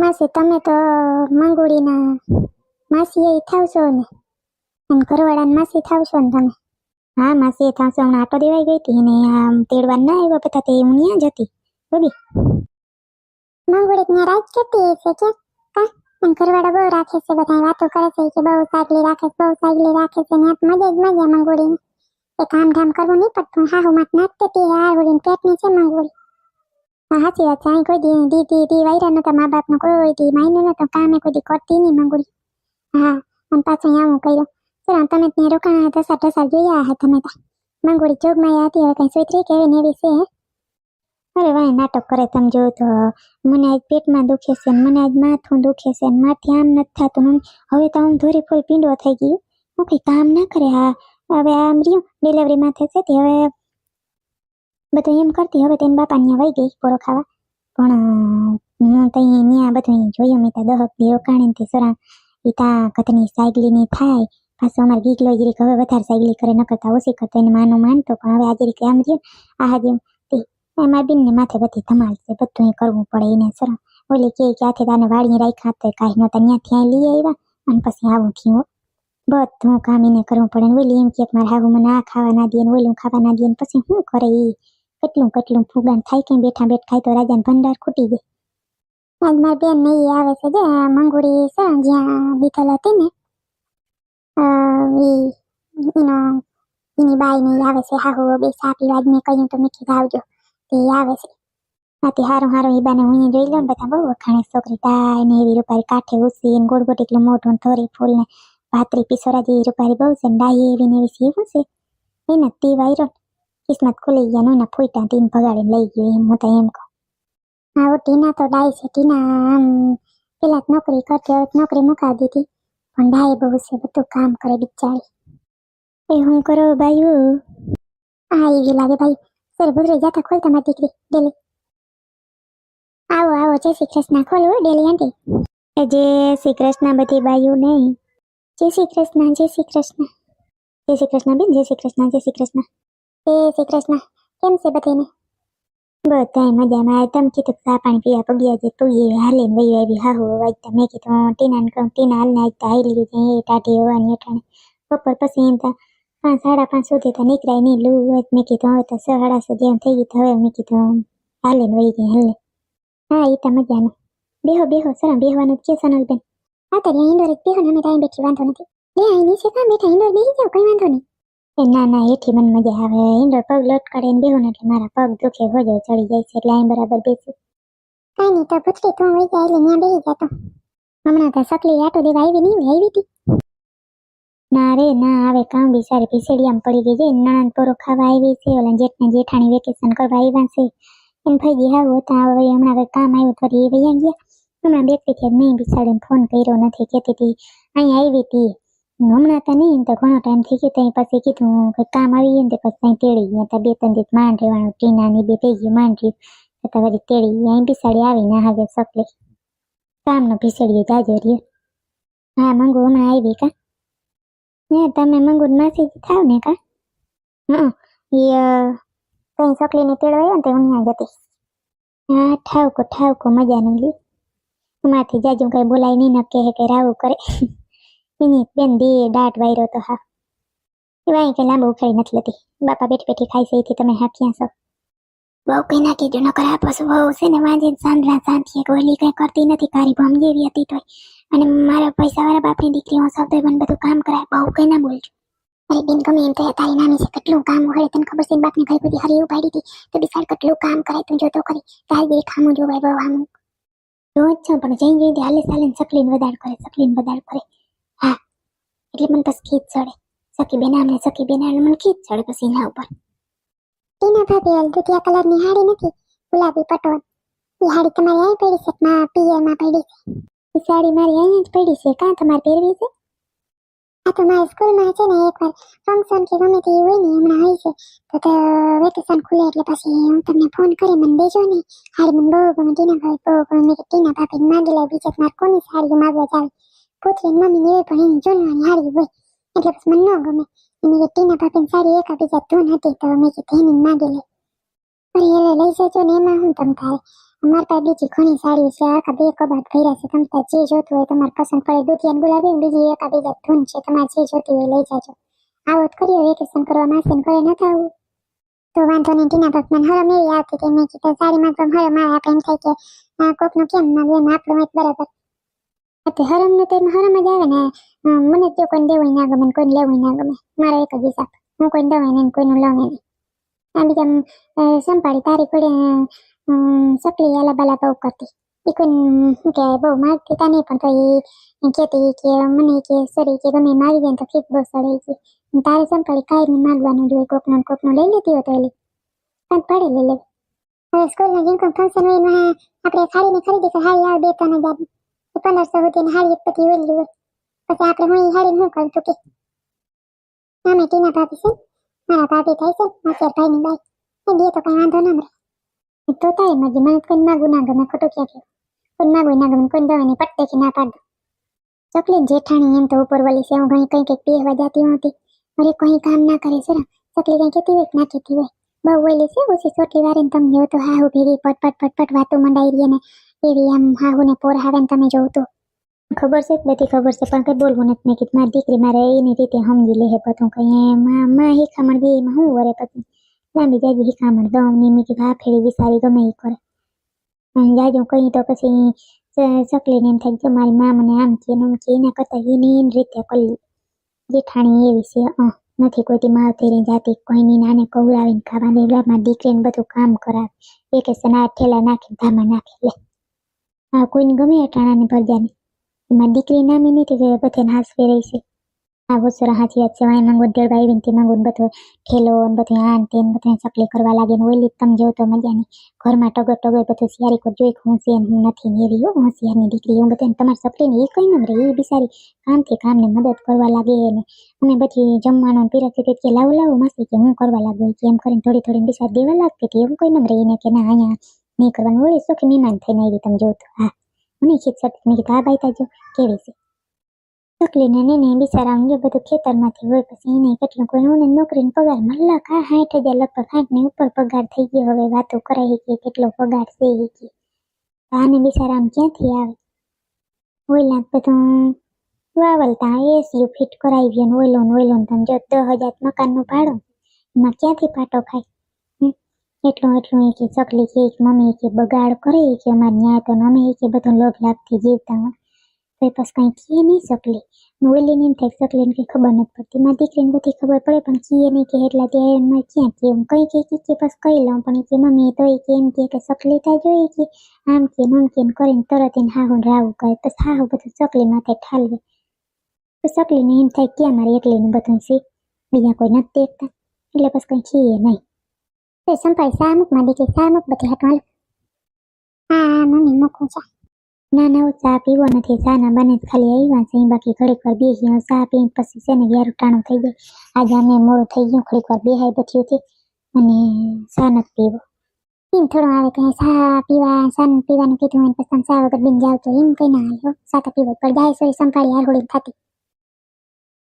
માસી, તમે તો મંગુડીના માસી એ થાવશો ને? અને ઘરવાળાની માસી થાવશો ને તમે? હા માસી એ થાવશો. હમણાં આટો દેવાઈ ગઈ હતી અને આમ તેડવા ના આવ્યા બધા તે હું ત્યાં જ હતી બબી મંગુડી ત્યાં રાજ કેટલી છે કે? કા અને ઘરવાળા બહુ રાખે છે બધા વાતો કરે છે કે બહુ સાગલી રાખે છે, બહુ સાગલી રાખે છે ને મજા જ મજા મંગુડી એ કામ ધામ કરવું નહીં પડતું હા હું માત નાખતી હતી, આ વળી પેટની છે મંગુડી. હા સાચી વાત છે અહીં કોઈ દી દી દી વાયરા નતા મા બાપનો કોઈ દી માયનું નતો, કામે કોઈ દી કરતી નહીં મંગુડી હા, અને પાછું અહીંયા હું કર્યો. ચલો તમે ત્યાં રોકાણા દસા ટસા જોયા હે તમે તા. મંગુડી જોગમાં હતી હવે કઈ સોતરી કે એવી ને એવી છે અરે વાય, નાટક કરે તમે જોયું તો. મને આજ પેટમાં દુખે છે મને આજ માથું દુખે છે માથે આમ નથી થતું હવે તો હું ધોરી ફૂલ પીંડો થઈ ગયું. હું કઈ કામ ના કરે, હા. હવે આમ રહ્યું ડિલિવરી માથે છે તે, હવે બધું એમ કરતી, હવે તેના બાપા ત્યાં વહી ગઈ પોરો ખાવા. પણ તઈ ત્યાં બધું જોયું મેં ત્યાં દહક દી રોકાણે તે સરા ઈ તા સાયકલી ને થાય, પાછો અમારે ગીગલો જરીક હવે વધારે સાયકલી કરે ન કરતા ઓછી કરતો એને માનો માનતો, પણ હવે આજે રીતે આમ રહ્યું, આ જેમ તે એમાં બિન ને માથે બધી ધમાલ છે, બધું કરવું પડે એને સરા ઓલી કે ક્યાંથી તાને વાળી રાખ્યા તો કાંઈ નહોતા ત્યાં ત્યાં લઈ આવ્યા, અને પછી આવું થયું. બધું કામ એને કરવું પડે ઓલી એમ કે મારે હાહુ મને આ ખાવા ના દે ઓલું ખાવા ના દે પછી શું કરે ઈ? કેટલું કેટલું ફુગાન થાય કે બેઠા બેઠ ખાય તો રાજાને ભંડાર ખૂટી ગઈ. આજ માર બેન ને આવે છે જે મંગુડી છે જ્યાં બીતલ હતી ને એનો, એની બાઈ ને આવે છે હાહુ, બે સા પીવા મેં કહ્યું તો મેં કીધું આવજો. તે આવે છે. આથી હારું હારું એ બાને હું જોઈ લઉં બધા બહુ વખાણે છોકરી તાય ને એવી રૂપારી કાંઠે ઉસી ને ગોળ ગોળ એટલું ને થોરી ફૂલ ને ભાતરી પીસોરા જેવી રૂપારી બહુ છે ડાય એવી ને એવી સીવું છે. એના તે વાયરો કિસ્મત ખુલી ગયા નો ના ફૂટા ટીન ભગાડીને લઈ ગયો એમ હું તો એમ કહું. હા ટીના તો ડાય છે ટીના આમ પેલા નોકરી કરતી હવે નોકરી મુકાવી દીધી. પણ ડાય બહુ છે બધું કામ કરે બિચારી. એ હું કરો ભાઈ આ એવી લાગે ભાઈ સર ભૂતરી જાતા ખોલ તમારી દીકરી ડેલી. આવો આવો જય શ્રી કૃષ્ણ ખોલો ડેલી આંટી. જય શ્રી કૃષ્ણ બધી બાઈઓ નહીં જય શ્રી કૃષ્ણ જય શ્રી કૃષ્ણ. જય શ્રી કૃષ્ણ બેન જય શ્રી કૃષ્ણ જય શ્રી કૃષ્ણ. જય શ્રી કૃષ્ણ, કેમ છે બધાને બધાય મજામાં. તમ કીધું ચા પાણી પીવા પગ્યા છે તું એ હાલે ને વહી આવી. હા હો વાગતા મેં કીધું ટીના ને કહું, ટીના હાલને આજતા હાલી લીધી એ ટાઢી હોવાની અટાણે બપોર પછી એમ તા પાંચ, સાડા પાંચ સુધી તો નીકળાય નહીં. લૂ હોય મેં કીધું, હવે તો સાડા સુધી એમ થઈ ગયું હવે મેં કીધું હાલે ને વહી ગઈ હાલે. હા એ તો મજાનું. બેહો બેહો સર બેહવાનું કે સોનલબેન. હા તો ઇન્ડોર જ બેહો ને, અમે ત્યાં બેઠી, વાંધો નથી. લે અહીં નીચે કાં બેઠા? ઇન્ડોર બેસી જાઓ, કઈ વાંધો નહીં. એ ના ના એથી મને મજા આવે. ઇન્ડોર પગ લટકાડે ને બેહું એટલે મારા પગ દુખે હોજો ચડી જાય છે એટલે અહીં બરાબર બેસું. કઈ નહીં તો પૂછડી તું વહી જાય એટલે ત્યાં બેસી જતો હમણાં તો સકલી આટો દેવા આવી નહીં આવી હતી ના રે ના આવે કામ બિચારી પીસેડિયામાં પડી ગઈ છે. નણંદ પોરો ખાવા આવી છે ઓલા જેઠને જેઠાણી વેકેશન કરવા આવ્યા છે. એમ ભાઈ હાવ હતા હવે હમણાં કઈ કામ આવ્યું તો એ વૈયા ગયા. હમણાં કે મેં બિચારીને ફોન કર્યો નથી કહેતી હતી અહીં આવી હતી. હમણાં તો નહીં, તો ઘણો ટાઈમ થઈ ગયો, ત્યાં પછી કીધું કે કામ આવી ગયું ને પછી ત્યાં તેડી ગયા ત્યાં બે ત્રણ દિવસ માંડ રહેવાનું ટીના ની બે ગયું, માંડ રહ્યું. તો પછી તેડી ગયા બિસાડી આવી, ના હવે સકલે કામનો ભીસડીએ જાજો રહ્યો. હા, મંગુ હમણાં આવી કા? ને તમે મંગુ માસી થાવ ને કા? હા એ કઈ સકલીને તેડવા આવ્યો ને તે હું ત્યાં જતી હા, ઠાવકો ઠાવકો, મજાનું લી માથી જાજુ કઈ બોલાય નહીં ન કહે કે રાવું કરે. એની બેન બે દાટ વાયરો તો હા એવાય કે લાંબુ ઉખાડી નથી લેતી બાપા બેઠી બેઠી ખાઈ છે તમે હા ક્યાં છો બહુ કઈ ના કીધું ન કરા પછી બહુ છે ને વાંજે સાંજના શાંતિએ ગોલી કઈ કરતી નથી કારી ભમ જેવી હતી તોય અને મારા પૈસા વાળા બાપની દીકરી હું સૌ મને બધું કામ કરાય બહુ કઈ ના બોલજો અરે બેન ગમે એમ તો તારી નાની છે કેટલું કામ હોય તને ખબર છે બાપની ઘર બધી હરી ઉપાડી હતી તો બિસાડ કેટલું કામ કરાય તું જોતો કરી તારી બે ખામું જોવાય બહુ આમ જો પણ જઈ જઈ હાલે ચાલે સકલીન વધાર કરે સકલીન વધાર કરે એટલે મને બસ ખીચ ચડે. સખી બેના આમને સખી બેના મને ખીચ ચડે પછી એના ઉપર. ટીના ભાભી હાલ દુધિયા કલરની હાડી નથી, ગુલાબી પટોળ. એ તમારી અહીં પડી છે, માં પિયરમાં પડી છે. સાડી મારી અહીં જ પડી છે, કાં તમારે પહેરવી છે? આ તો મારી સ્કૂલમાં છે ને, એકવાર ફંક્શન કે ગમે તે હોય ને હમણાં હોય છે. તો તો વેકેશન ખુલે એટલે પછી હું તમને ફોન કરી, મને દેજો ને. હાડી મને બહુ ગમે, ટીના ભાઈ બહુ ગમે. ટીના ભાભી માગી લે બીજા મારે કોની સાડી માગવા જાવ? પુત્રી મમ્મી ને એ પણ એની જોનવાની હાડી હોય. એટલે પછી મને ન ગમે. એની કે ટીના ભાભીની સાડી એકા બીજા ધૂન હતી, તો મેં કીધું એની માગી લે અરે એટલે લઈ જજો ને એમાં હું તમ થાય અમારી પાસે બીજી ઘણી સાડી છે, આખા બે કબાટ ભર્યા છે. તમે તાર જે જોતું હોય તમારે પસંદ પડે દુધિયા ને ગુલાબી બીજી એકા બીજા ધૂન છે. તમારે જે જોતી હોય લઈ જાજો. આવો જ કરીએ, વેકેશન કરવા માસીને ઘરે નથી આવું. તો વાંધો નહીં, ટીના મને હરમ એવી આવતી હતી મેં કીધું સાડીમાં તો હરમ આવે આપણે એમ થાય કે કોકનું કેમ ના એમ આપણું હોય બરાબર. એટલે હરમનું એમાં હરમ જ આવે ને મને તો કોઈ દેવું ના ગમે કોઈને લેવું ના ગમે. મારો એક જ હિસાબ, હું કોઈ દઉં ને કોઈનું લઉં નહીં. આ બીજા સંભાળી તારી કોઈ સકલી આલા બાલા બહુ કરતી. એ કોઈ શું કહેવાય બહુ માગતી તા નહીં, પણ તો એ કહેતી કે, મને કે સરી કે ગમે મારી જાય તો ખીચ બહુ સડે છે તારે સંભાળી કાંઈ માગવાનું જોઈએ કોકનો કોકનો લઈ લેતી હોય તો એલી પણ પડે લઈ લે હવે જેમ કોઈ ફંક્શન હોય આપણે સાડીની ખરીદી તો સાડી આવે, બે ત્રણ હજારની. પંદરસો સુધી હાડી એક પછી ઓલી હોય. પછી આપણે હું હાડી શું કરું? તું કે, અમે ટીના ભાભી છે મારા ભાભી થાય છે માચર ભાઈ ની બાઈ. એ બે તો કઈ વાંધો ના મળે. તો તારી મરજી, મને કોઈ ના ગમે ખોટું ક્યાં કહ્યું કોઈ ના ગમે કોઈ દવાની પટ દેખી ના પાડ. ચોકલેટ ચકલી જેઠાણી એમ તો ઉપર વળી છે, હું ઘણી કઈ કંઈક પીવા જાતી હતી. મારે કોઈ કામ ના કરે છે ચકલી કઈ કેતી હોય ના કેતી હોય? બહુ વહેલી છે, ઓછી ચોટલી વારે તમને તો હાહુ ભેગી પટ પટ પટ પટ વાતો મંડાઈ રહી ને એવી આમ હાહુને ને પોર આવે ને તમે જોવ તો. ખબર છે? બધી ખબર છે. પણ કંઈ બોલવું નથી મેં કીધું. મારી દીકરી મારે એની રીતે સમજી લે હે પતું કઈ એમાં માં હિખામણ દે એમાં હું વરે પછી લાંબી જાજી હિખામણ દઉં ને મેં કીધું આ ફેરી વિસારી ગમે એ કરે. અને જાજુ કહી તો પછી ચકલીને એમ થાય કે મારી મા મને આમ કે એમ કે, એના કરતાં એની એની રીતે કરી જેઠાણી એવી છે. અહ, નથી કોઈ માવતેરી જાતી. કોઈની નાને કવડાવીને ખાવા દે મારી દીકરીને બધું કામ કરાવે. વેકેશન આ ઠેલા નાખી ધામા નાખી. લે. આ કોઈને ગમે અટાણાની ભરજાને એમાં દીકરી નામી નથી કે બધે હાથ ફેરવી છે. આ વસરા હાથી વાત છે વાય માંગો દેડવા આવીને તે માંગો બધો ઠેલો ને બધું આન તેન બધું ચકલી કરવા લાગે ને ઓલી તમે જેવું તો મજા નહીં ઘરમાં ટગર ટગર બધું સિયારી કોઈ જોઈ હું છે હું નથી ને એવી હો હોશિયારની દીકરી હું બધાને તમારી સપલીને એ કઈ ન રહે એ બિચારી કામથી કામને મદદ કરવા લાગે ને. અમે બધી જમવાનું પીરસી કે લાવો લાવો માસી કે હું કરવા લાગુ કે એમ કરીને થોડી થોડી બિચારી દેવા લાગતી કે એવું કઈ ન રહે એને કે ના અહીંયા નહીં કરવાનું ઓલી સુખી મહેમાન થઈને આવી તમે જોઉં હા મને ખીચ સતી મેં કીધું બાઈ તાજો કેવી છે તકલીને ને ને બિચારાને અંગે બધું ખેતરમાંથી હોય પછી એને કેટલું કોઈ હું નોકરીનો પગાર મલ્લા કા સાઠ હજાર લગભગ સાઠની ઉપર પગાર થઈ ગયો હવે વાતો કરાય કે કેટલો પગાર છે એ કે આને બિચારાને ક્યાંથી આવે ઓઈલા બધું વાવલતા એસી ફિટ કરાવી અને ઓઈલો ને તમે જો દસ હજાર મકાનનું ભાડું એમાં ક્યાંથી પાટો ખાય? એટલું એટલું એ કે ચકલી કે મમ્મી કે બગાડ કરે, કે અમારે ન્યાય તો અમે કે બધું લોભ લાભથી જીવતા હોય. તો એ પછી કંઈ કીએ નહીં શકલી ઓઈલીને નહીં થાય શકલીને કંઈ ખબર નથી પડતી. મારી દીકરીને બધી ખબર પડે, પણ કીએ નહીં કે એટલા ત્યાં એમાં ક્યાં કે એમ કંઈ કે કે બસ કહી લઉં, પણ કે મમ્મી તો એ કે એમ કે ચકલી થાય તા જોઈએ કે આમ કે નમ કે કરીને તરત એને હાહુ રાવું કરે હા હાહુ બધું ચકલી માથે ઠાલવે. તો ચકલીને એમ થાય કે મારે એકલીનું બધું છે. બીજા કોઈ નથી દેખતા. એટલે પછી કંઈ કીએ નહીં. એ સંભાળ સા અમુકમાં દીકરી અમુક બધી હાથ હાલ હા મમ્મી મૂકું ચા ના ના હું ચા પીવો નથી ચા ના બને ખાલી આવ્યા છે બાકી ઘડીક વાર બેસી હું ચા પીને પછી છે ને વ્યારું ટાણું થઈ જાય આજે અમે મોડું થઈ ગયું ઘડીક વાર બેહાઈ બચ્યું હતી અને ચા નથી પીવો એમ થોડું આવે કે ચા પીવા ચા પીવાનું કીધું હોય પછી ચા વગર બીન જાવ તો એમ કઈ ના હાલ ચા તો પીવો પણ જાય સોરી સંભાળી હાલ હોડી થતી